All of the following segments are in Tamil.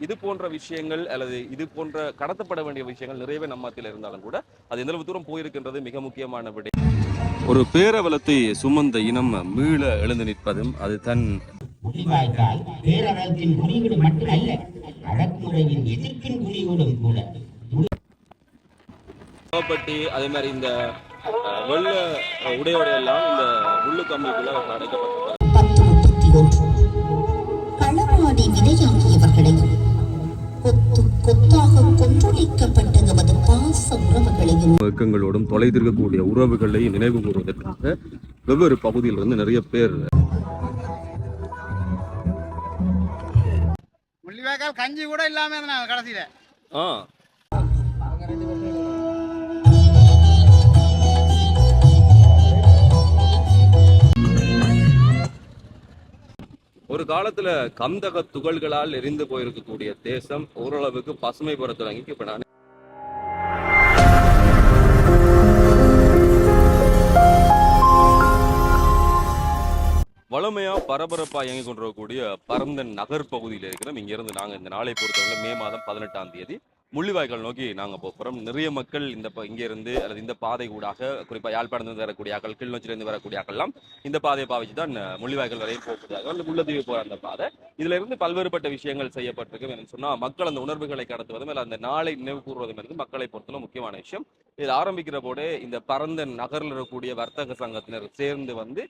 இது போன்ற விஷயங்கள் அல்லது இது போன்ற கடத்தப்பட வேண்டிய விஷயங்கள் நிறையவே நம்ம மத்தியில் இருந்தாலும் கூட அது எந்த தூரம் போயிருக்கின்றது மிக முக்கியமான விடை. ஒரு பேரவலத்தை சுமந்த இனம் மீள எழுந்து நிற்பதும் அது தன் முள்ளிவாய்க்கால் பேரறத்தின் குறியீடு மட்டுமல்ல அடக்குமுறையின் எதிர்ப்பின் குறியீடும் கூட. அதே மாதிரி இந்த வெள்ள உடையோட எல்லாம் இந்த முள்ளு கம்பிக்குள்ள அடைக்கப்பட்டிருக்கிறது கொத்தாக கொன்றொழிக்கப்பட்ட நமது பாச உறவுகளையும். இயக்கங்களோடும் தொலைதிருக்கக்கூடிய உறவுகளை நினைவு கூறுவதற்காக வெவ்வேறு பகுதியிலிருந்து நிறைய பேர் முள்ளிவாய்க்கால் கஞ்சி கூட இல்லாம கடைசியில. ஆ. காலத்துல கந்தக துகள்களால் எரிந்து போயிருக்கக்கூடிய தேசம் ஓரளவுக்கு பசுமை பெற தொடங்கி இப்ப நான் வளமையா பரபரப்பா இயங்கி கொண்டிருக்கக்கூடிய பரந்த நகர் பகுதியில் இருக்கிறோம். இங்க இருந்து நாங்க இந்த நாளை பொறுத்தவரை மே மாதம் பதினெட்டாம் தேதி. முள்ளிவாய்க்கால் நோக்கி நாங்கள் போகிறோம். நிறைய மக்கள் இந்த இங்கேருந்து அல்லது இந்த பாதை ஊடாக குறிப்பாக யாழ்ப்பாணத்திலிருந்து வரக்கூடிய ஆக்கள் கிளிநொச்சியிலிருந்து வரக்கூடிய ஆக்கள்லாம் இந்த பாதையை பாவிச்சு தான் முள்ளிவாய்க்கால் வரையும் போகக்கூடியதாக அல்லது முள்ளதீவு போகிற அந்த பாதை. இதுல இருந்து பல்வேறுபட்ட விஷயங்கள் செய்யப்பட்டிருக்கும் என்னன்னு சொன்னால் மக்கள் அந்த உணர்வுகளை கடத்துவதும் அந்த நாளை நினைவு கூறுவதும் இருந்து மக்களை பொறுத்தவரை முக்கியமான விஷயம். இது ஆரம்பிக்கிற போதே இந்த பரந்த நகரில் இருக்கக்கூடிய வர்த்தக சங்கத்தினர் சேர்ந்து வந்து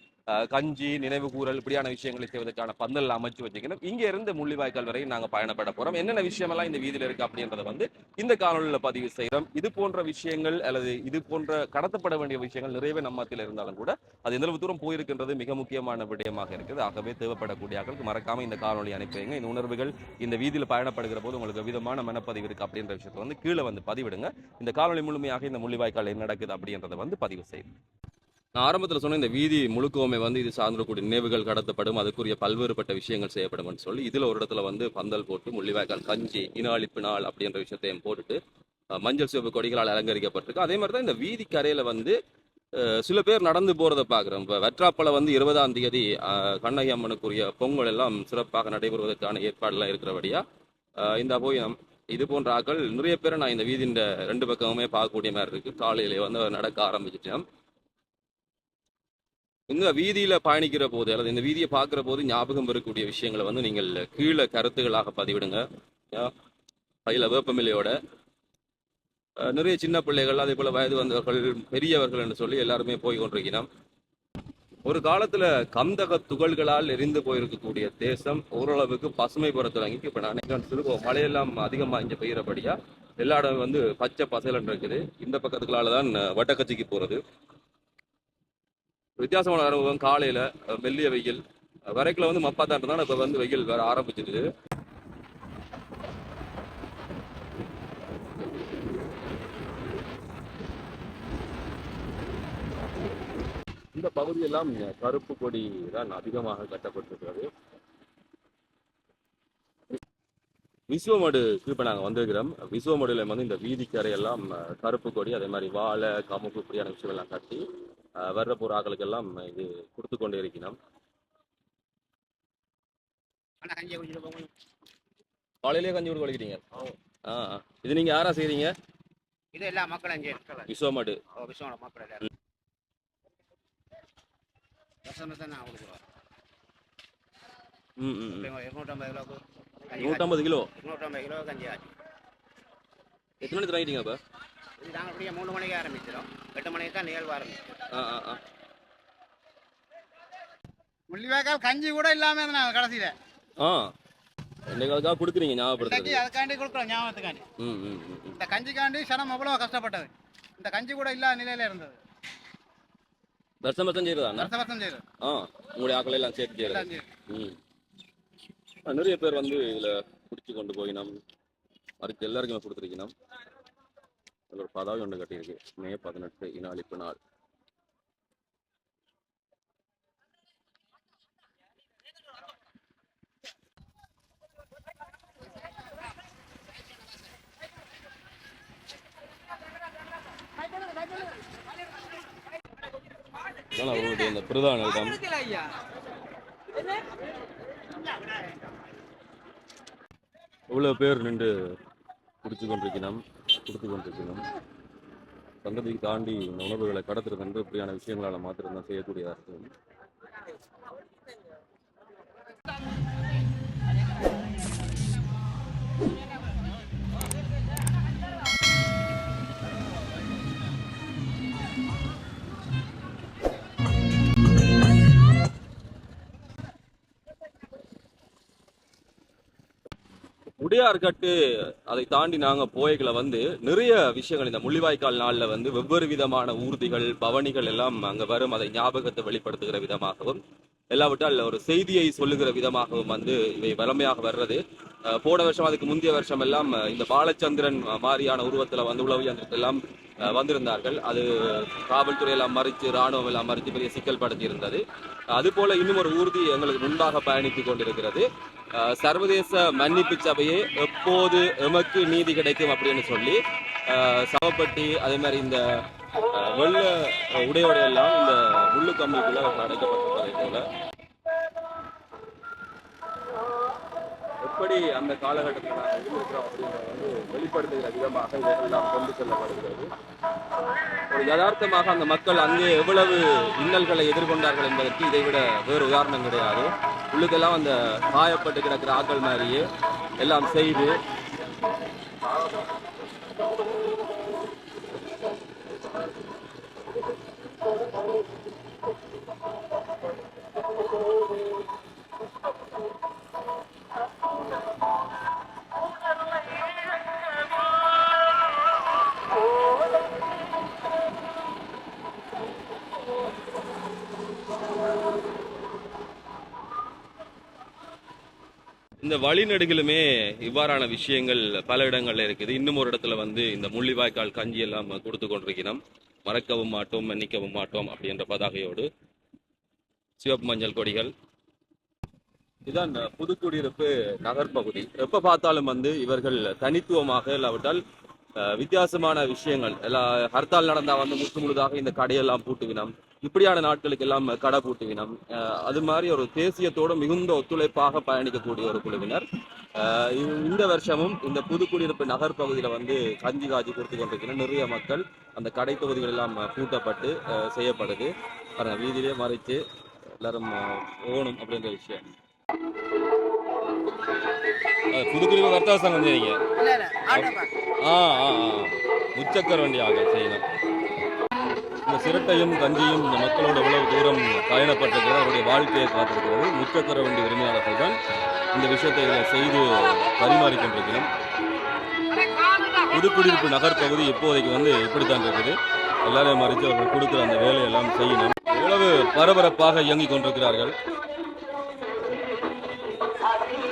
கஞ்சி நினைவு கூறல் இப்படியான விஷயங்களை செய்வதற்கான பந்தல் அமைச்சு வச்சுக்கணும் இங்க இருந்து முள்ளிவாய்க்கால் வரையும் நாங்கள் பயணப்பட போறோம். என்னென்ன விஷயமெல்லாம் இந்த வீதியில் இருக்கு அப்படின்றத வந்து இந்த காணொலியில் பதிவு செய்யறோம் இது போன்ற விஷயங்கள் அல்லது இது போன்ற கடத்தப்பட வேண்டிய விஷயங்கள் நிறையவே நம்ம மத்தியில் இருந்தாலும் கூட அது எந்த அளவு தூரம் போயிருக்கின்றது மிக முக்கியமான விடயமாக இருக்குது. ஆகவே தேவைப்படக்கூடிய ஆக்களுக்கு மறக்காம இந்த காணொலி அனுப்பிடுங்க இந்த உணர்வுகள் இந்த வீதியில் பயணப்படுகிற போது உங்களுக்கு விதமான மனப்பதிவு இருக்கு அப்படின்ற விஷயத்தை வந்து கீழே வந்து பதிவிடுங்க. இந்த காணொலி முழுமையாக இந்த முள்ளிவாய்க்கால் என்ன நடக்குது அப்படின்றத வந்து பதிவு செய்யுங்க. நான் ஆரம்பத்தில் சொன்ன இந்த வீதி முழுக்கவுமே வந்து இது சார்ந்திருக்கக்கூடிய நினைவுகள் கடத்தப்படும் அதுக்குரிய பல்வேறுபட்ட விஷயங்கள் செய்யப்படும் சொல்லி இதில் ஒரு இடத்துல வந்து பந்தல் போட்டு முள்ளிவாய்க்கால் கஞ்சி இனாளிப்பு நாள் அப்படின்ற விஷயத்தையும் போட்டுட்டு மஞ்சள் சிவப்பு கொடிகளால் அலங்கரிக்கப்பட்டிருக்கு. அதே மாதிரி தான் இந்த வீதி கரையில் வந்து சில பேர் நடந்து போகிறத பார்க்குறோம் இப்போ வெற்றாப்பழ வந்து இருபதாம் தேதி கண்ணகி அம்மனுக்குரிய பொங்கல் எல்லாம் சிறப்பாக நடைபெறுவதற்கான ஏற்பாடுலாம் இருக்கிறபடியா இந்த போய் இது போன்ற ஆக்கள் நிறைய பேரை நான் இந்த வீதியின் ரெண்டு பக்கமுமே பார்க்கக்கூடிய மாதிரி இருக்குது காலையிலே வந்து நடக்க ஆரம்பிச்சிட்டேன். இந்த வீதியில பயணிக்கிற போது அல்லது இந்த வீதியை பார்க்கிற போது ஞாபகம் வரக்கூடிய விஷயங்களை வந்து நீங்கள் கீழே கருத்துகளாக பதிவிடுங்க. ஆ, கையில வேப்பமில்லையோட. அஹ், நிறைய சின்ன பிள்ளைகள் அதே போல வயது வந்தவர்கள் பெரியவர்கள் என்று சொல்லி எல்லாருமே போய் கொண்டிருக்கிறோம். ஒரு காலத்துல கந்தக துகள்களால் எரிந்து போயிருக்கக்கூடிய தேசம் ஓரளவுக்கு பசுமை பெற தொடங்கி இப்ப நான் நினைக்கிறேன் மழையெல்லாம் அதிகமா இங்க பெய்யறபடியா எல்லா இடம் வந்து பச்சை பசைலன் இருக்குது. இந்த பக்கத்துக்குள்ளால தான் வட்டக்கச்சிக்கு போறது. வித்தியாசமான அனுபவம். காலையில மெல்லிய வெயில். வரைக்கில் வந்து மப்பா தான் இப்போ இப்ப வந்து வெயில் வேற ஆரம்பிச்சிடுது இந்த பகுதியெல்லாம் கருப்பு கொடி தான் அதிகமாக கட்டப்பட்டிருக்கிறது. விசுவமடு இப்ப நாங்க வந்திருக்கிறோம். விசுவமடுல வந்து இந்த வீதிக்கரை எல்லாம் கருப்பு கொடி அதே மாதிரி வாழை கமுக்கு இப்படியான விஷயம் எல்லாம் கட்டி வர்ற போற ஆக்களுக்கெல்லாம் இது கொடுத்து கொண்டே இருக்கிறோம். காலையிலேயே கஞ்சி கொடுக்க வலிக்கிறீங்க ஆ. இது நீங்க யாரா செய்றீங்க? இது எல்லா மக்களும் ஓ விஸ்வனோட மக்கள் எல்லாரும். நூற்றம்பது கிலோ இருநூற்றம்பது கிலோ? கஞ்சி ஆச்சு. எத்தனை மணிக்கு வாங்கிட்டீங்க அப்ப? இது நாங்கள் அப்படியே மூணு மணிக்கு ஆரம்பிச்சிடும் எட்டு மணிக்கு தான் நிகழ்வு ஆரம்பிச்சிடும் முள்ளிவாய்க்கால் கஞ்சி கூட இல்லாம இருந்தாங்க கடைசியில? ஆ. இன்னைக்கு அதுக்காக கொடுக்குறீங்க இன்னைக்கு ஞாபகப்படுத்துறது அதுக்காண்டி கொடுக்குறோம் ஞாபகத்துக்காண்டி. ம் ம் இந்த கஞ்சிக்காண்டி சனம் அவ்வளோ கஷ்டப்பட்டது. இந்த கஞ்சி கூட இல்லாத நிலையில இருந்தது. வருஷம் வருஷம் செய்யறதா? வருஷம் வருஷம் செய்யுது ஆ உங்களுடைய ஆக்களை எல்லாம் சேர்த்து செய்யறது ம். நிறைய பேர் வந்து இதுல பிடிச்சி கொண்டு போய் நம் அதுக்கு எல்லாருக்குமே கொடுத்துருக்கணும். அதில் ஒரு பதாவி ஒன்று கட்டியிருக்கு. மே பதினெட்டு இனாளிப்பு நாள். அவருடைய இந்த பிரதான இடம் இவ்வளோ பேர் நின்று குடிச்சு கொண்டிருக்கணும் கொடுத்து கொண்டிருக்கணும் சந்ததிக்கு தாண்டி இந்த உணவுகளை கடத்துறது என்று இப்படியான விஷயங்களால் மாத்திரம்தான் செய்யக்கூடியதாக இருக்கும். உடையார்கட்டு அதை தாண்டி நாங்க போய்களை வந்து நிறைய விஷயங்கள் இந்த முள்ளிவாய்க்கால் நாள்ல வந்து வெவ்வேறு விதமான ஊர்திகள் பவனிகள் எல்லாம் அங்க வரும். அதை ஞாபகத்தை வெளிப்படுத்துகிற விதமாகவும் எல்லாவிட்டால் ஒரு செய்தியை சொல்லுகிற விதமாகவும் வந்து இவை வளமையாக வர்றது. போன வருஷம் அதுக்கு முந்தைய வருஷம் எல்லாம் இந்த பாலச்சந்திரன் மாதிரியான உருவத்துல வந்து உளவு எல்லாம் வந்திருந்தார்கள். அது காவல்துறை எல்லாம் மறித்து ராணுவம் எல்லாம் மறித்து பெரிய சிக்கல் படுத்தியிருந்தது. அது போல இன்னும் ஒரு ஊர்தி எங்களுக்கு முன்பாக பயணித்துக் கொண்டிருக்கிறது. சர்வதேச மன்னிப்பு சபையே எப்போது எமக்கு நீதி கிடைக்கும் அப்படின்னு சொல்லி சவப்பட்டி அதே மாதிரி இந்த வெள்ள உடையோடையெல்லாம் இந்த முள்ளு கம்பிக்குள்ள அடைக்கப்பட்டிருப்பதை போல எப்படி அந்த காலகட்டத்தில் நாங்கள் இருந்திருக்கிறோம் அப்படின்றத வந்து வெளிப்படுத்துகிற விதமாக இதெல்லாம் கொண்டு செல்லப்படுகிறது. ஒரு யதார்த்தமாக அந்த மக்கள் அங்கே எவ்வளவு இன்னல்களை எதிர்கொண்டார்கள் என்பதற்கு இதை விட வேறு உதாரணம் கிடையாது. உள்ளுக்கெல்லாம் அந்த காயப்பட்டு கிடக்கிற ஆக்கள் மாதிரியே எல்லாம் செய்து இந்த வழிநெடுகிலுமே இவ்வாறான விஷயங்கள் பல இடங்கள்ல இருக்குது. இன்னும் ஒரு இடத்துல வந்து இந்த முள்ளிவாய்க்கால் கஞ்சி எல்லாம் கொடுத்து கொண்டிருக்கிறோம். மறக்கவும் மாட்டோம் மன்னிக்கவும் மாட்டோம் அப்படின்ற பதாகையோடு. சிவப்பு மஞ்சள் கொடிகள். இதான் புதுக்குடியிருப்பு நகர்ப்பகுதி எப்ப பார்த்தாலும் வந்து இவர்கள் தனித்துவமாக இல்லாவிட்டால் அஹ், வித்தியாசமான விஷயங்கள். எல்லா ஹர்த்தால் நடந்தா வந்து முற்று முழுதாக இந்த கடையெல்லாம் பூட்டுவினம். இப்படியான நாட்களுக்கு எல்லாம் கடை பூட்டுவினம். அது மாதிரி ஒரு தேசியத்தோடு மிகுந்த ஒத்துழைப்பாக பயணிக்கக்கூடிய ஒரு குழுவினர். இந்த வருஷமும் இந்த புதுக்குடியிருப்பு நகர் பகுதியில வந்து கஞ்சி காய்ச்சி கொடுத்து கொண்டிருக்கிற நிறைய மக்கள் அந்த கடை தொகுதிகள் எல்லாம் பூட்டப்பட்டு செய்யப்படுது. பாருங்க வீதியிலே மறைச்சு எல்லாரும் போகணும் அப்படின்ற விஷயம். அஹ், புதுக்குடியிருப்பு வர்த்தக சங்கம் ஆட்டோப்பா ஆ ஆ ஆ. முச்சக்கர வண்டி ஆக செய்யணும். இந்த சிரட்டையும் கஞ்சியும் இந்த மக்களோட இவ்வளவு தூரம் பயணப்பட்டிருக்கிறது அவருடைய வாழ்க்கையை காத்திருக்கிறது. முச்சக்கர வண்டி உரிமையாளர்கள் தான் இந்த விஷயத்தை இதில் செய்து பரிமாறிக்கொண்டிருக்கிறோம் புதுக்குடியிருப்பு நகர் பகுதி இப்போதைக்கு வந்து இப்படித்தான் இருக்குது. எல்லாரையும் மறித்து அவர்கள் கொடுக்குற அந்த வேலையெல்லாம் செய்யணும். எவ்வளவு பரபரப்பாக இயங்கிக் கொண்டிருக்கிறார்கள்.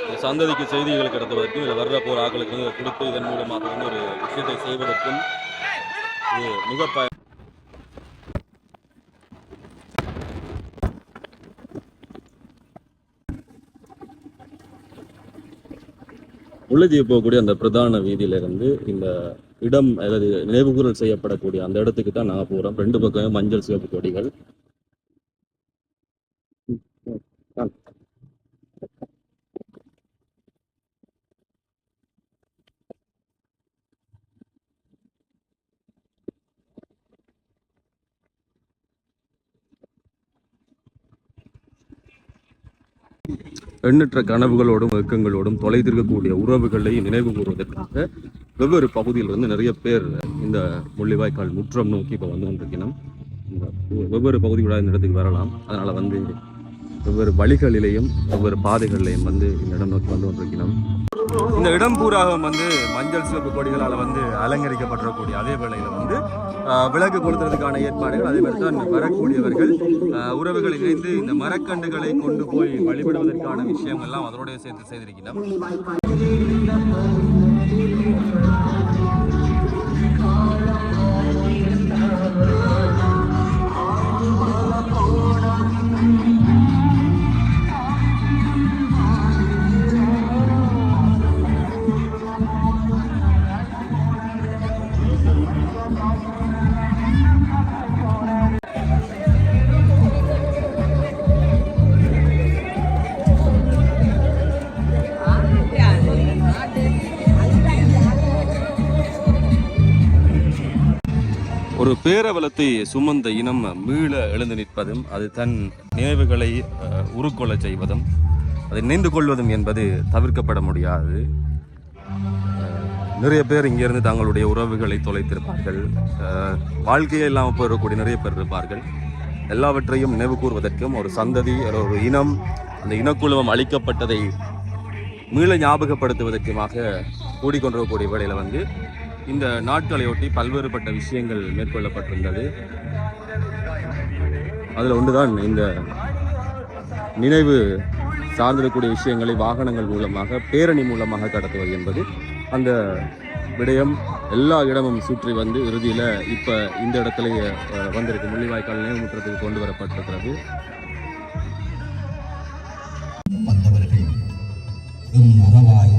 இந்த சந்ததிக்கு செய்திகள் கடத்துவதற்கும் இதில் வர்ற போகிற ஆக்களுக்கு வந்து கொடுத்து இதன் மூலமாக வந்து ஒரு விஷயத்தை செய்வதற்கும் இது மிக உள்ளதி போகக்கூடிய அந்த பிரதான வீதியில இருந்து இந்த இடம் அதாவது நினைவுகூரல் செய்யப்படக்கூடிய அந்த இடத்துக்கு தான் நான் போகிறோம் ரெண்டு பக்கமே மஞ்சள் சிவப்பு கொடிகள். எண்ணற்ற கனவுகளோடும் ஏக்கங்களோடும் தொலைத்திருக்கக்கூடிய உறவுகளை நினைவு கூறுவதற்காக வெவ்வேறு பகுதியிலிருந்து நிறைய பேர் இந்த முள்ளிவாய்க்கால் முற்றம் நோக்கி இப்போ வந்து கொண்டிருக்கணும் இந்த வெவ்வேறு பகுதிகளாக இந்த இடத்துக்கு வரலாம். அதனால் வந்து வெவ்வேறு வழிகளிலேயும் வெவ்வேறு பாதைகளிலேயும் வந்து இந்த இடம் நோக்கி வந்து கொண்டிருக்கணும் இந்த இடம் பூராக வந்து மஞ்சள் சிவப்பு கொடிகளால் வந்து அலங்கரிக்கப்பட்டிருக்கக்கூடிய அதே வேளையில் வந்து விளக்கு கொளுத்துறதுக்கான ஏற்பாடுகள் அதே மாதிரி தான் வரக்கூடியவர்கள் உறவுகள் இணைந்து இந்த மரக்கண்டுகளை கொண்டு போய் வழிபடுவதற்கான விஷயங்கள்லாம் அதனுடைய சேர்த்து செய்திருக்கிறோம் ஒரு பேரவலத்தை சுமந்த இனம் மீள எழுந்து நிற்பதும் அது தன் நினைவுகளை உருக்கொள்ள உருக்கொள்ளச் செய்வதும் அதை நினைந்து கொள்வதும் என்பது தவிர்க்கப்பட முடியாது. நிறைய பேர் இங்கிருந்து தங்களுடைய உறவுகளை தொலைத்திருப்பார்கள். வாழ்க்கையை வாழ்க்கையே இல்லாமல் போயிடக்கூடிய நிறைய பேர் இருப்பார்கள். எல்லாவற்றையும் நினைவு கூறுவதற்கும் ஒரு சந்ததி ஒரு இனம் அந்த இனக்குழுவம் அளிக்கப்பட்டதை மீள ஞாபகப்படுத்துவதற்குமாக கூடிக்கொண்டிருக்கக்கூடிய வேளையில் வந்து இந்த நாட்களையொட்டி பல்வேறுபட்ட விஷயங்கள் மேற்கொள்ளப்பட்டிருந்தது. அதில் ஒன்றுதான் இந்த நினைவு சார்ந்திருக்கக்கூடிய விஷயங்களை வாகனங்கள் மூலமாக பேரணி மூலமாக கடத்துவது என்பது. அந்த விடயம் எல்லா இடமும் சுற்றி வந்து இறுதியில் இப்போ இந்த இடத்துல வந்திருக்கு முள்ளிவாய்க்கால் நினைவுமுற்றத்துக்கு கொண்டு வரப்பட்டிருக்கிறது. வந்தவர்கள் உம் உறவாய்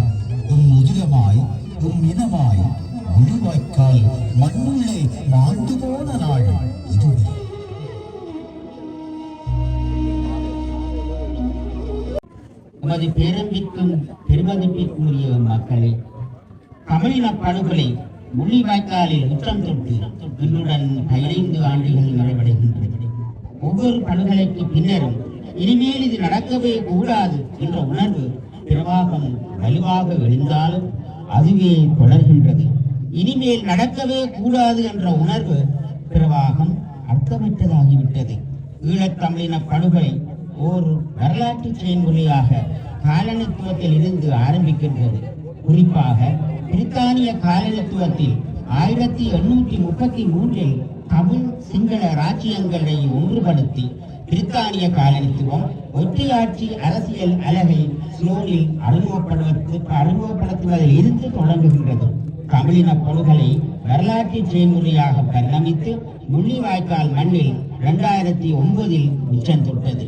உம் உதிரமாய் உம் இனமாய் முள்ளிவாய்க்கால் மண்ணுள்ளே மாண்டு போன நாள் இதுவே உமது பேரம்பிக்கும் பெருமதிப்பிற்கும் மக்களே தமிழின படுகொலை முள்ளிவாய்க்காலில் உச்சம் தொட்டு இன்னுடன் பதினைந்து ஆண்டுகள் நிறைவடைகின்றது. ஒவ்வொரு படுகொலைக்கு பின்னரும் இனிமேல் இது நடக்கவே கூடாது என்ற உணர்வு பிரவாகம் வலுவாக எழுந்தாலும் அதுவே தொடர்கின்றது. இனிமேல் நடக்கவே கூடாது என்ற உணர்வு பிரவாகம் அர்த்தமற்றதாகிவிட்டது ஈழத்தமிழின படுகொலை ஓர் வரலாற்று செயல்முறையாக காலனித்துவத்தில் இருந்து ஆரம்பிக்கின்றது. குறிப்பாக பிரித்தானிய காலனித்துவத்தில் ஆயிரத்தி எண்ணூற்றி முப்பத்தி மூன்றில் தமிழ் சிங்கள ராஜ்யங்களை ஒன்றுபடுத்தி பிரித்தானிய காலனித்துவம் ஒற்றையாட்சி அரசியல் அலகை சிலோனில் அறிமுகப்படுத்து அறிமுகப்படுத்துவதில் இருந்து தொடங்குகின்றது. தமிழின பொருள்களை வரலாற்று செயல்முறையாக பரிணமித்து முள்ளிவாய்க்கால் மண்ணில் இரண்டாயிரத்தி ஒன்பதில் உச்சம் தொட்டது.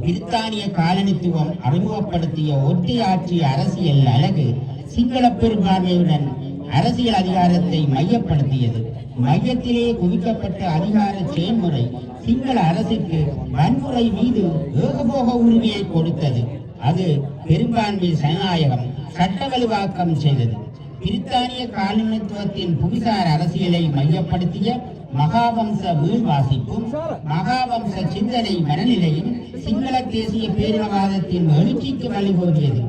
பிரித்தானிய காலனித்துவம் அறிமுகப்படுத்திய ஒட்டி ஆட்சி அரசியல் அழகு சிங்கள பெரும்பான்மையுடன் அரசியல் அதிகாரத்தை மையப்படுத்தியது. மையத்திலே குவிக்கப்பட்ட அதிகார செயல்முறை சிங்கள அரசுக்கு வன்முறை மீது ஏகபோக உரிமையை கொடுத்தது. அது பெரும்பான்மை ஜனநாயகம் சட்ட வலுவாக்கம் செய்தது. பிரித்தானிய காலனித்துவத்தின் புவிசார் அரசியலை மையப்படுத்திய மகாவம்ச வீழ்வாசிப்பும் மகாவம்ச சிந்தனை மனநிலையும் சிங்கள தேசிய பேரினவாதத்தின் எழுச்சிக்கு வழிகோதியது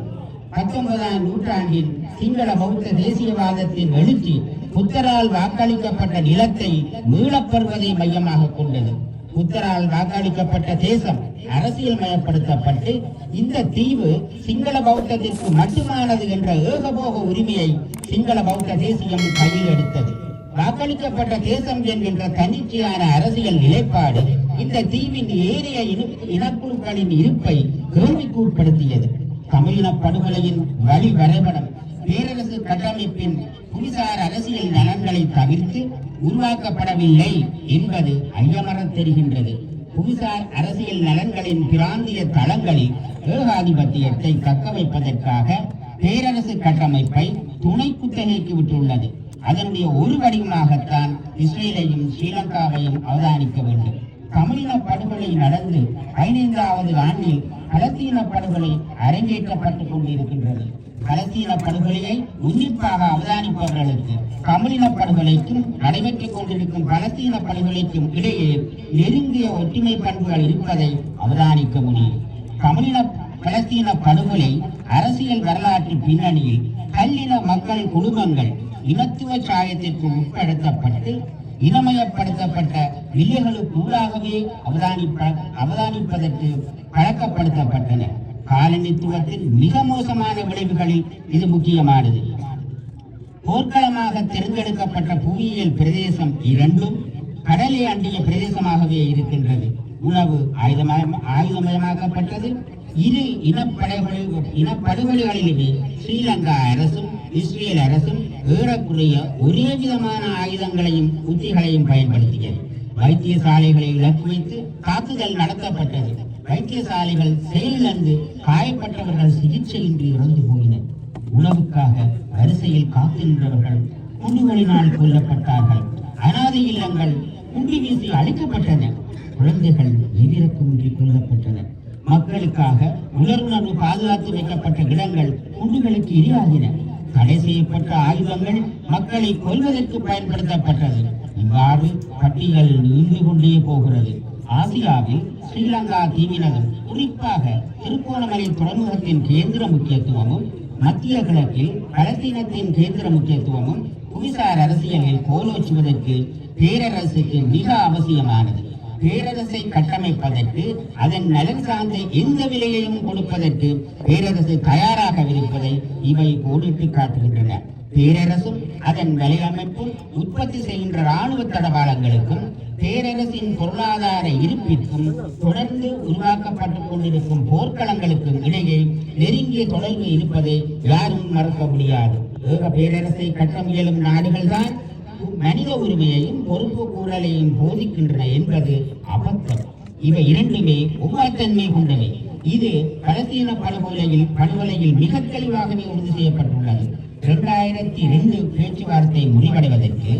பத்தொன்பதாம் நூற்றாண்டின் சிங்கள பௌத்த தேசியவாதத்தின் எழுச்சி புத்தரால் வாக்களிக்கப்பட்ட நிலத்தை மீளப்பெறுவதை மையமாக கொண்டது. புத்தரால் வாக்களிக்கப்பட்ட தேசம் அரசியல் மயப்படுத்தப்பட்டு இந்த தீவு சிங்கள பௌத்தத்திற்கு மட்டுமானது என்ற ஏகபோக உரிமையை சிங்கள பௌத்த தேசியம் கையில் எடுத்தது. வாக்களிக்கப்பட்ட தேசம் என்கின்ற தன்னிச்சையான அரசியல் நிலைப்பாடு இந்த தீவின் ஏனைய இனக்குழுக்களின் இருப்பை கேள்விக்குட்படுத்தியது. தமிழின படுகொலையின் வழி வரைபடம் பேரரசு கட்டமைப்பின் புவிசார் அரசியல் நலன்களை தவிர்த்து உருவாக்கப்படவில்லை என்பது ஐயமரத் தெரிகின்றது. புவிசார் அரசியல் நலன்களின் பிராந்திய தளங்களில் ஏகாதிபத்தியத்தை தக்க வைப்பதற்காக பேரரசு கட்டமைப்பை துணை குத்தகைக்கு விட்டுள்ளது. அதனுடைய ஒரு வடிவமாகத்தான் இஸ்ரேலையும் ஸ்ரீலங்காவையும் அவதானிக்க வேண்டும். தமிழின படுகொலை நடந்து பதினைந்தாவது ஆண்டில் பலத்தீன படுகொலை அரங்கேற்றப்பட்டுக் கொண்டிருக்கின்றது. பலத்தீன படுகொலையை உன்னிப்பாக அவதானிப்பவர்களுக்கு தமிழின படுகொலைக்கும் நடைபெற்றுக் கொண்டிருக்கும் பலத்தீன படுகொலைக்கும் இடையே நெருங்கிய ஒற்றுமை பண்புகள் இருப்பதை அவதானிக்க முடியும். தமிழின பலத்தீன படுகொலை அரசியல் வரலாற்று பின்னணியில் கல்லின மக்கள் குடும்பங்கள் இனத்துவ சாயத்திற்கு உட்படுத்தப்பட்டு இனமயப்படுத்தப்பட்ட வில்லைகளுக்கு ஊடாகவே அவதானிப்ப அவதானிப்பதற்கு பழக்கப்படுத்தப்பட்டன. காலனித்துவத்தின் மிக மோசமான விளைவுகளில் இது முக்கியமானது. போர்க்களமாக தேர்ந்தெடுக்கப்பட்ட புவியியல் பிரதேசம் இரண்டும் கடலை அண்டிய பிரதேசமாகவே இருக்கின்றது. உணவு ஆயுதமயம் ஆயுதமயமாக்கப்பட்டது. இரு இனப்படுகொலை இனப்படுகொலைகளிலுமே ஸ்ரீலங்கா அரசும் இஸ்ரேல் அரசும் ஏறக்குறைய ஒரே விதமான ஆயுதங்களையும் உத்திகளையும் பயன்படுத்தியது. வைத்தியசாலைகளை இலக்கு வைத்து தாக்குதல் நடத்தப்பட்டது. வைத்தியசாலைகள் செயலிழந்து காயப்பட்டவர்கள் சிகிச்சையின்றி இறந்து போயினர். உணவுக்காக வரிசையில் காத்து நின்றவர்கள் குண்டுகளினால் கொல்லப்பட்டார்கள். அனாதை இல்லங்கள் குண்டு வீசி அழிக்கப்பட்டன. குழந்தைகள் எதிரக்கமின்றி கொல்லப்பட்டன. மக்களுக்காக உலர்வுணர்வு பாதுகாத்து வைக்கப்பட்ட இடங்கள் குண்டுகளுக்கு இரையாகின தடை செய்யப்பட்ட ஆயுதங்கள் மக்களை கொல்வதற்கு பயன்படுத்தப்பட்டது. இவ்வாறு பட்டியல் நீண்டு கொண்டே போகிறது. ஆசியாவில் ஸ்ரீலங்கா தீவினகம் குறிப்பாக திருக்கோணமலை துறைமுகத்தின் கேந்திர முக்கியத்துவமும் மத்திய கிழக்கில் பலத்தீனத்தின் கேந்திர முக்கியத்துவமும் புவிசார் அரசியலில் கோலோச்சுவதற்கு பேரரசுக்கு மிக அவசியமானது. பேரரசை கட்டமைப்பதற்கு அதன் நலன் சார்ந்த எந்த விலையையும் கொடுப்பதற்கு பேரரசு தயாராக இருப்பதை இவை கோடிட்டு காட்டுகின்றன. பேரரசும் அதன் வலையமைப்பும் உற்பத்தி செய்கின்ற இராணுவ தடவாளங்களுக்கும் பேரரசின் பொருளாதார இருப்பிற்கும் தொடர்ந்து உருவாக்கப்பட்டுக் கொண்டிருக்கும் போர்க்களங்களுக்கும் இடையே நெருங்கிய தொடர்பு இருப்பதை யாரும் மறக்க முடியாது. ஏக பேரரசை கட்ட முயலும் நாடுகள்தான் மனித உரிமையையும் பொறுப்பு கூறலையும் போதிக்கின்றன என்பது அபத்தம். இவை இரண்டுமே உமாத்தன்மை கொண்டவை. இது பலத்தீன படுகொலையில் படுகொலையில் மிக தெளிவாகவே உறுதி செய்யப்பட்டுள்ளது. இரண்டாயிரத்தி ரெண்டு பேச்சுவார்த்தை முடிவடைவதற்கு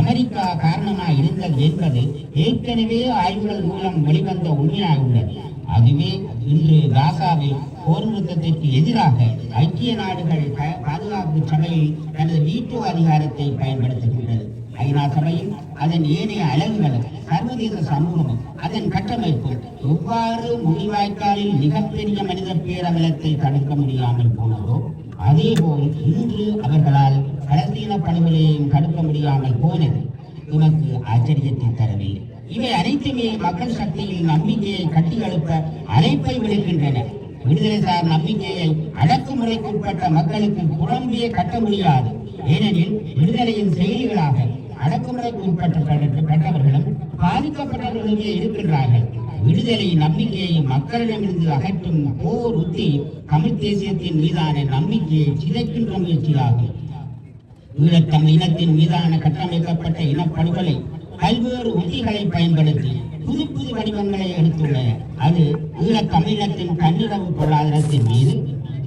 அமெரிக்கா காரணமாக இருந்தது என்பது ஏற்கனவே ஆய்வுகள் மூலம் வெளிவந்த உண்மையாக உள்ளது. அதுவே இன்று காசாவில் போர் நிறுத்தத்திற்கு எதிராக ஐக்கிய நாடுகள் பாதுகாப்பு சபையில் தனது வீட்டு அதிகாரத்தை பயன்படுத்துகின்றது. ஐநா சபையும் அதன் ஏனைய அலகுகளும் சர்வதேச சமூகமும் அதன் கட்டமைப்பு எவ்வாறு முடிவாய்க்காலில் மிகப்பெரிய மனித பேரவலத்தை தடுக்க முடியாமல் போனதோ அதேபோல் இன்று அவர்களால் பலஸ்தீன படுகொலையையும் தடுக்க முடியாமல் போனது உனக்கு ஆச்சரியத்தை தரவில்லை. இவை அனைத்துமே மக்கள் சக்தியில் நம்பிக்கையை கட்டியெழுப்ப அழைப்பை விடுக்கின்றன. விடுதலை சார் நம்பிக்கையை அடக்குமுறைக்குட்பட்ட மக்களுக்கு புலம்பிய கட்ட முடியாது. ஏனெனில் விடுதலையின் செயலிகளாக அடக்குமுறைக்கு உட்பட்டவர்களும் பாதிக்கப்பட்டவர்களுமே இருக்கின்றார்கள். விடுதலை நம்பிக்கையை மக்களிடமிருந்து அகற்றும் போர் உத்தி தமிழ் தேசியத்தின் மீதான நம்பிக்கையை சிதைக்கின்ற முயற்சியாகும். ஈழத்தமிழ் இனத்தின் மீதான கட்டமைக்கப்பட்ட இனப்படுகொலை பல்வேறு உத்திகளை பயன்படுத்தி புது புது வடிவங்களை எடுத்துள்ள அது ஈழத்தமிழத்தின் தமிழினத்தின் பொருளாதாரத்தின் மீது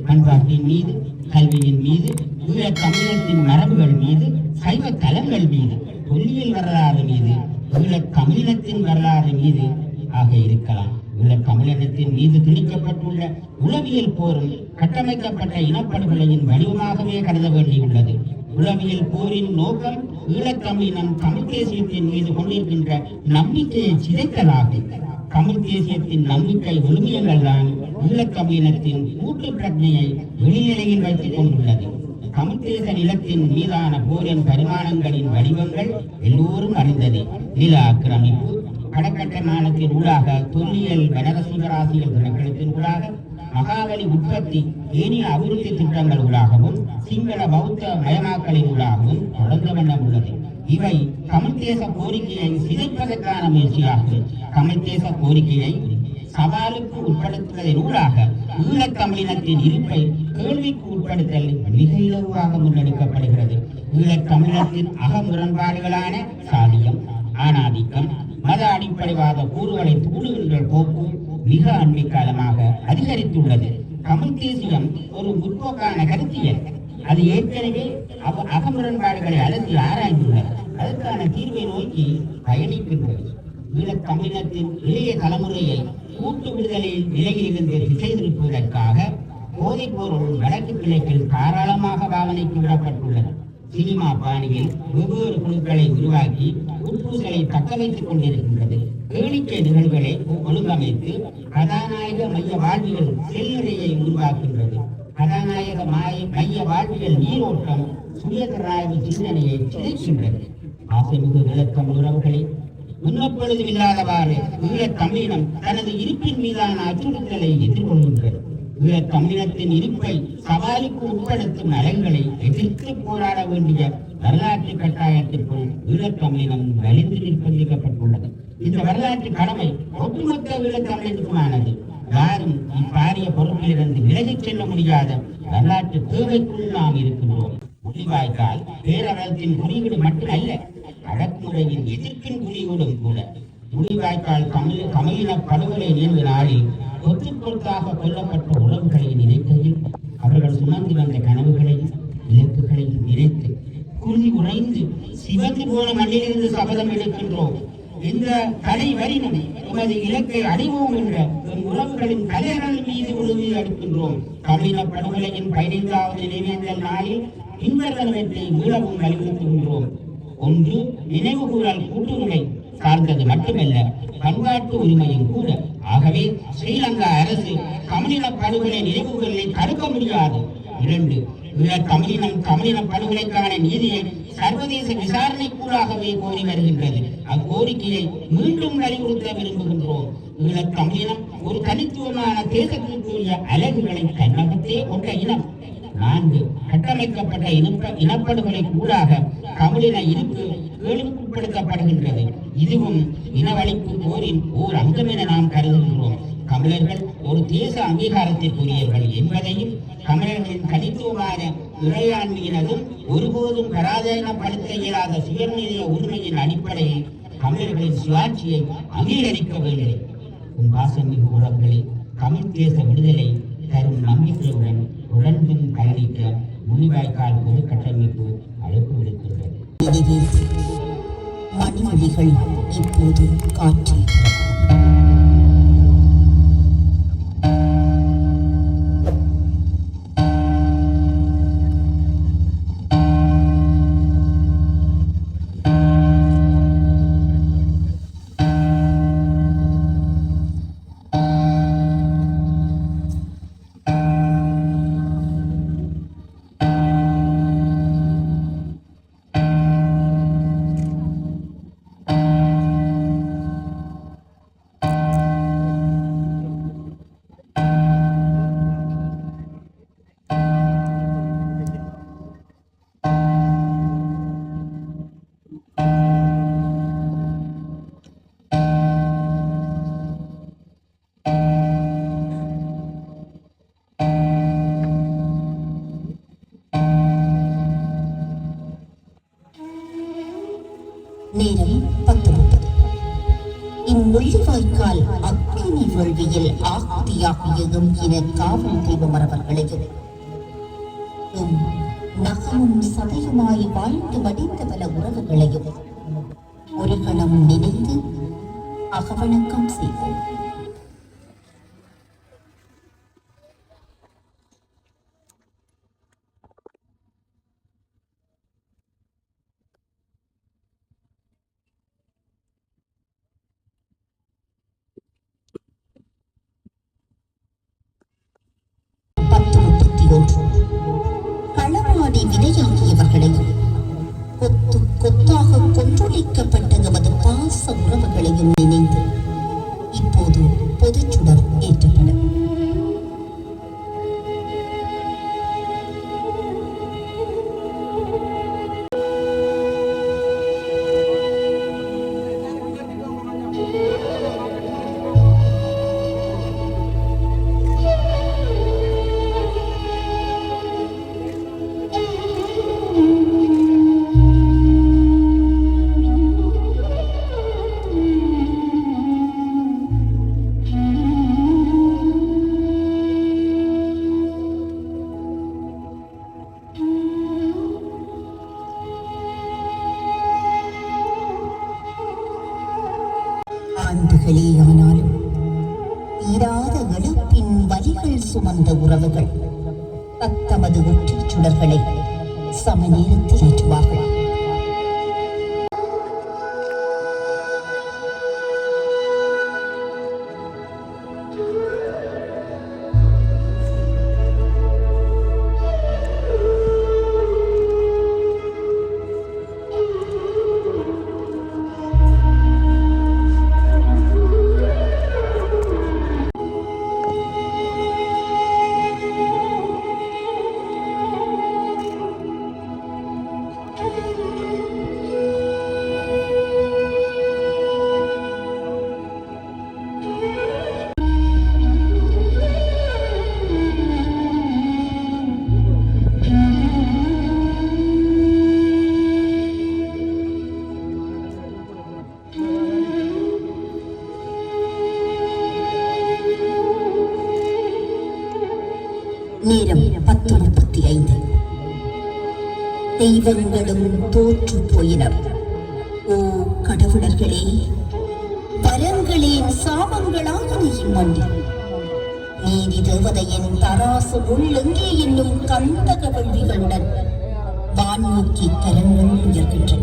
பண்பாட்டின் மீது கல்வியின் மீது ஈழத்தமிழத்தின் மரபுகள் மீது சைவ தலங்கள் மீது தொல்லியல் வரலாறு மீது ஈழத் தமிழினத்தின் வரலாறு மீது ஆக இருக்கலாம். ஈழத் தமிழினத்தின் மீது திணிக்கப்பட்டுள்ள உளவியல் போரும் கட்டமைக்கப்பட்ட இனப்படுகொலையின் வடிவமாகவே கருத வேண்டியுள்ளது உளவியல் போரின் நோக்கம் ஈழத்தமிழினம் தமிழ் தேசியத்தின் மீது கொண்டிருக்கின்ற நம்பிக்கையை சிதைத்தலாகும். தமிழ் தேசியத்தின் நம்பிக்கை விழுமியங்கள் தான் ஈழத்தமிழினத்தின் கூட்டு பிரஜையை வெளிநிலையில் வைத்துக் கொண்டுள்ளது. தமிழ் நிலத்தின் மீதான போரின் பரிமாணங்களின் வடிவங்கள் எல்லோரும் அறிந்தது. நில ஆக்கிரமிப்பு கடற்கட்டமானத்தின் ஊடாக தொல்லியல் வனரசிகராசியல் திணைக்களத்தின் ஊடாக மகாவலி உற்பத்தி ஏனைய அபிவிருத்தி திட்டங்கள் ஊடாகவும் சிங்கள பௌத்த மயமாக்கலின் ஊடாகவும் தொடர்ந்த வண்ணம் உள்ளது. இவை தமிழ்தேச கோரிக்கையை சிதைப்பதற்கான முயற்சியாகும். தமிழ்தேச கோரிக்கையை சவாலுக்கு உட்படுத்துவதன் ஊடாக ஈழத்தமிழினத்தின் இருப்பை கேள்விக்கு உட்படுத்தல் மிக இலவாக முன்னெடுக்கப்படுகிறது. ஈழத் தமிழத்தின் அகமுரண்பாடுகளான சாதியம் ஆணாதிக்கம் மத அடிப்படைவாத கூறுகளை தூண்டுகின்ற போக்கு மிக அண்மை காலமாக அதிகரித்துள்ளது. தமிழ் தேசியம் ஒரு முற்போக்கான கருத்தியல். அது ஏற்கனவே அவ அகமுரண்பாடுகளை அலசி ஆராய்ந்துள்ளது. அதற்கான தீர்வை நோக்கி பயணிக்கின்றது. ஈழத் தமிழினத்தின் இளைய தலைமுறையை கூட்டு விடுதலையில் நிலையிலிருந்து திசை திருப்புவதற்காக போதைப் பொருள் வடக்கு கிழக்கில் தாராளமாக பாவனைக்கு விடப்பட்டுள்ளது சினிமா பாணியில் வெவ்வேறு குழுக்களை உருவாக்கி உட்பூசலை தக்க வைத்துக் கொண்டிருக்கின்றது. கேளிக்கை நிகழ்வுகளை ஒழுங்கமைத்து கதாநாயக மைய வாழ்வியல் செல்லுறையை உருவாக்கின்றது கதாநாயக மாய மைய வாழ்வியல் நீரோட்டம் சுயதராய்வு சிந்தனையை சிதைக்கின்றது. ஆசைமிகு விளக்கம் உறவுகளை முன்னப்பொழுதும் இல்லாதவாறு ஈழத் தமிழினம் தனது இருப்பின் மீதான அச்சுறுத்தலை எதிர்கொள்கின்றது. தமிழினத்தின் இருப்பை சவாலுக்கு உட்படுத்தும் நலன்களை எதிர்த்து போராட வேண்டிய வரலாற்று கட்டாயத்திற்குள் ஈழத்தமிழினம் வலிந்து நிர்பந்திக்கப்பட்டுள்ளது. இந்த வரலாற்று கடமை ஒட்டுமொத்த ஈழத்தமிழனுக்குமானது யாரும் இப்பாரிய பொறுப்பிலிருந்து விலகிச் செல்ல முடியாத வரலாற்று தேவைக்குள் நாம் இருக்கின்றோம். முடிவாய்க்கால் பேரரசின் குறியீடு மட்டுமல்ல அடக்குமுறையின் எதிர்ப்பின் குறியீடும் கூட. முடிவாய்க்கால் தமிழ் தமிழின படுகொலை நினைவு நாளில் கொத்து கொல்லப்பட்ட உறவுகளை நினைக்கையில் அவர்கள் சுமந்து வந்த கனவுகளையும் இலக்குகளையும் நினைத்து குருதி உறைந்து சிவந்து போன மண்ணிலிருந்து சபதம் எடுக்கின்றோம். இந்த கலை வரினும் எமது இலக்கை அடைவோம் என்ற உறவுகளின் கலைகள் மீது உறுதி எடுக்கின்றோம். தமிழின படுகொலையின் பதினைந்தாவது நினைவேந்தல் நாளில் பின்வருவனவற்றை மீளவும் வலியுறுத்துகின்றோம். ஒன்று நினைவுகூரல் கூட்டுரிமை சார்ந்தது மட்டுமல்ல பண்பாட்டு உரிமையும் கூட ஆகவே ஸ்ரீலங்கா அரசு தமிழின படுகொலை நினைவுகளை தடுக்க முடியாது. இரண்டு தமிழினம் தமிழின படுகொலைக்கான நீதியை சர்வதேச விசாரணைக்கூடாகவே கோரி வருகின்றது. அக்கோரிக்கையை மீண்டும் வலியுறுத்த விரும்புகின்றோம். ஈழத் தமிழினம் ஒரு தனித்துவமான தேசத்திற்குரிய அலகுகளை கண்ணகத்தே கொண்ட இனம். நான்கு கட்டமைக்கப்பட்ட இனப்ப இனப்படுகொலை கூடாக தமிழின இருப்பு கேள்விக்குட்படுத்தப்படுகின்றது இதுவும் இனவழிப்பு போரின் ஓர் அங்கம் என நாம் கருதுகின்றோம். தமிழர்கள் ஒரு தேச அங்கீகாரத்திற்குரியவர்கள் என்பதையும் தமிழர்களின் தனித்துவமான இறையாண்மையினதும் ஒருபோதும் பராதீனப்படுத்த இயலாத சுயநிலைய உரிமையின் அடிப்படையில் தமிழர்களின் சுயாட்சியை அங்கீகரிக்க வேண்டும். உன் பாசமிகு உறவுகளே தமிழ் தேச விடுதலை தரும் நம்பிக்கையுடன் உடன்பும் பயணிக்க முனிவாய்க்கால் பொது கட்டமைப்பு அழைப்பு விடுக்கின்றது. மணிமொழிகள் இப்போது காற்றில் கொத்தாக நமது பாச உறவுகளையும் ஆண்டுகளே ஆனாலும் தீராத வெளுப்பின் வலிகள் சுமந்த உறவுகள் தத்தமது ஒற்றைச் சுடர்களை சமநேரத்தில் ஏற்றுவார்கள். தராசு உள்ளெங்கே என்னும் கந்தக வள்ளிகளுடன் வான் நோக்கி கரங்கள் உயர்கின்றன.